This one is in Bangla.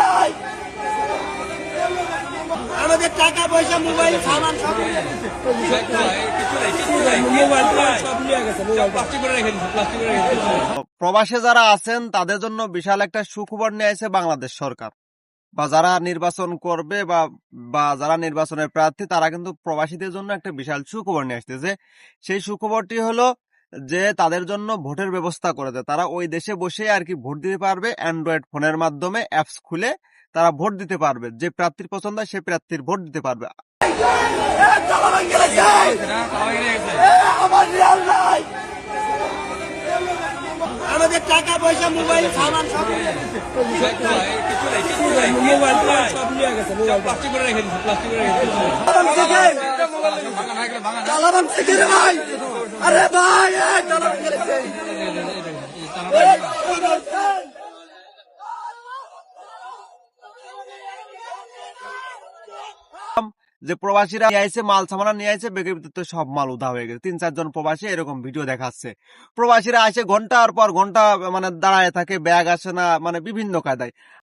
নাই আমাদের টাকা পয়সা, মোবাইল, সামান প্রবাসে যারা আছেন, তাদের জন্য বিশাল একটা সুখবর নিয়ে আসে বাংলাদেশ সরকার। বা যারা নির্বাচন করবে বা বা যারা নির্বাচনের প্রার্থী, তারা কিন্তু প্রবাসীদের জন্য একটা বিশাল সুখবর নিয়ে আসতেছে সেই সুখবরটি হলো যে তাদের জন্য ভোটের ব্যবস্থা করে দেয় তারা ওই দেশে বসে আর কি ভোট দিতে পারবে অ্যান্ড্রয়েড ফোনের মাধ্যমে অ্যাপস খুলে তারা ভোট দিতে পারবে যে প্রার্থীর পছন্দ হয় সেই প্রার্থীর ভোট দিতে পারবে আমাদের টাকা পয়সা মোবাইল সামান সব আরে ভাই। যে প্রবাসীরা নিয়ে আইছে, মাল সামানা নিয়ে আইছে, বেগের ভিতর সব মাল উধা হয়ে গেছে। তিন চারজন প্রবাসী এরকম ভিডিও দেখাচ্ছে। প্রবাসীরা আসে ঘণ্টার পর ঘণ্টা মানে দাঁড়ায় থাকে, ব্যাগ আসে না মানে বিভিন্ন কায়দায়।